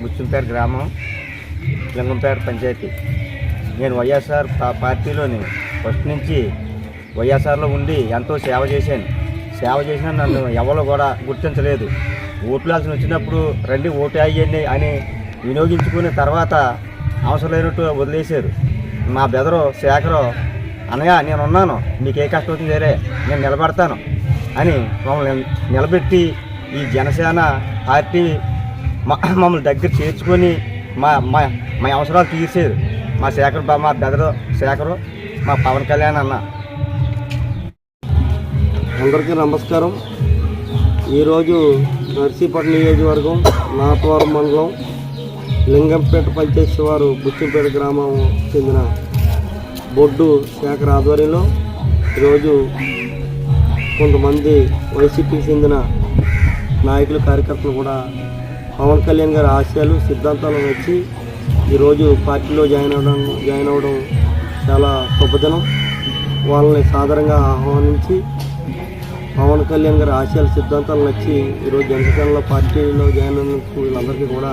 ముచ్చుంపేట గ్రామం లింగంపేట పంచాయతీ. నేను వైఎస్ఆర్ పార్టీలోని ఫస్ట్ నుంచి వైఎస్ఆర్లో ఉండి ఎంతో సేవ చేశాను. సేవ చేసినా నన్ను ఎవరు కూడా గుర్తించలేదు. ఓట్లాల్సిన వచ్చినప్పుడు రండి ఓటు అయ్యండి అని వినియోగించుకున్న తర్వాత అవసరం లేనట్టు వదిలేశారు. మా బెదరు శేఖరు అనగా నేను ఉన్నాను మీకు ఏ కష్టం వచ్చింది సరే నేను నిలబడతాను అని మమ్మల్ని నిలబెట్టి ఈ జనసేన పార్టీ మా- మమ్మల్ని దగ్గర చేర్చుకొని మా మా మా అవసరాలు తీర్చారు మా శేఖర్ మా బెదరు శేఖరు మా పవన్ కళ్యాణ్ అన్న. అందరికీ నమస్కారం. ఈరోజు నర్సీపట్నం నియోజకవర్గం నాతవరం మండలం లింగంపేట పంచాయతీ శివారు బుచ్చింపేట గ్రామం చెందిన బొడ్డు శేఖర్ ఆధ్వర్యంలో ఈరోజు కొంతమంది వైసీపీకి చెందిన నాయకులు కార్యకర్తలు కూడా పవన్ కళ్యాణ్ గారి ఆశయాలు సిద్ధాంతాలు వచ్చి ఈరోజు పార్టీలో జాయిన్ అవ్వడం జాయిన్ అవ్వడం చాలా శుభదినం వాళ్ళని సాధారణంగా ఆహ్వానించి పవన్ కళ్యాణ్ గారి ఆశయాల సిద్ధాంతాలు నచ్చి ఈరోజు జనసేనలో పార్టీలో జాయిన్ అయినందుకు వీళ్ళందరికీ కూడా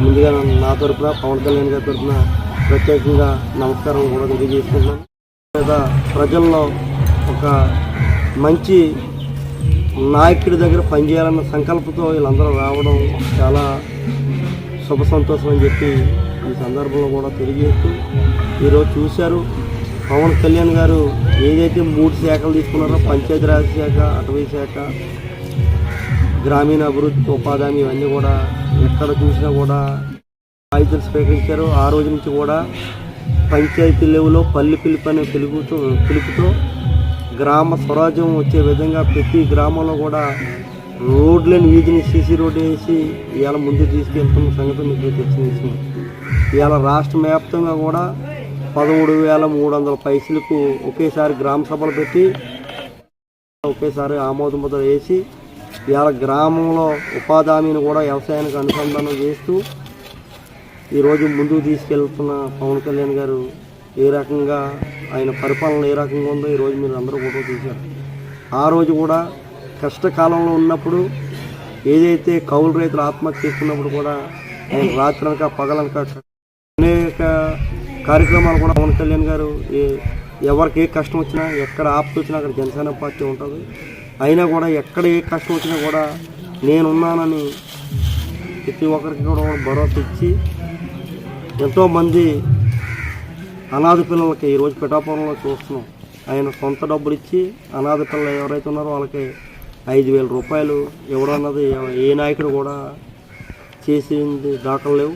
ముందుగా నా తరపున పవన్ కళ్యాణ్ గారి తరపున ప్రత్యేకంగా నమస్కారం కూడా తెలియజేసుకుంటున్నాను. లేదా ప్రజల్లో ఒక మంచి నాయకుడి దగ్గర పనిచేయాలన్న సంకల్పంతో వీళ్ళందరూ రావడం చాలా శుభ సంతోషం అని చెప్పి ఈ సందర్భంలో కూడా తెలియజేస్తూ ఈరోజు చూశారు. పవన్ కళ్యాణ్ గారు ఏదైతే మూడు శాఖలు తీసుకున్నారో పంచాయతీరాజ్ శాఖ అటవీ శాఖ గ్రామీణ అభివృద్ధి ఉపాధి ఇవన్నీ కూడా ఎక్కడ చూసినా కూడా బాధ్యతలు స్వీకరించారు. ఆ రోజు నుంచి కూడా పంచాయతీ లెవెల్లో పల్లె పిలుపు అనే పిలుపుతో పిలుపుతో గ్రామ స్వరాజ్యం వచ్చే విధంగా ప్రతి గ్రామంలో కూడా రోడ్లను వీధిని సీసీ రోడ్డు వేసి ఇవాళ ముందు తీసుకెళ్తున్న సంగతి మీకు తెలిసిన ఇవాళ రాష్ట్ర వ్యాప్తంగా కూడా పదమూడు వేల మూడు వందల పైసలకు ఒకేసారి గ్రామ సభలు పెట్టి ఒకేసారి ఆమోద ముద్ర వేసి ఇవాళ గ్రామంలో ఉపాధి హామీని కూడా వ్యవసాయానికి అనుసంధానం చేస్తూ ఈరోజు ముందుకు తీసుకెళ్తున్న పవన్ కళ్యాణ్ గారు ఏ రకంగా ఆయన పరిపాలన ఏ రకంగా ఉందో ఈరోజు మీరు అందరూ ఫోటో చూశారు ఆ రోజు కూడా కష్టకాలంలో ఉన్నప్పుడు ఏదైతే కౌలు రైతులు ఆత్మహత్య చేసుకున్నప్పుడు కూడా ఆయన రాత్రనక పగలనక అనేక కార్యక్రమాలు కూడా పవన్ కళ్యాణ్ గారు ఏ- ఎవరికి ఏ కష్టం వచ్చినా ఎక్కడ ఆపత్తి వచ్చినా అక్కడ జనసేన పార్టీ ఉంటుంది. అయినా కూడా ఎక్కడ ఏ కష్టం వచ్చినా కూడా నేనున్నానని ప్రతి ఒక్కరికి కూడా భరోసా ఇచ్చి ఎంతోమంది అనాథ పిల్లలకి ఈరోజు పిఠాపురంలో చూస్తున్నాం. ఆయన సొంత డబ్బులు ఇచ్చి అనాథ పిల్లలు ఎవరైతే ఉన్నారో వాళ్ళకి ఐదు వేల రూపాయలు ఇవ్వడం అన్నది ఏ నాయకుడు కూడా చేసింది దాఖలు లేవు.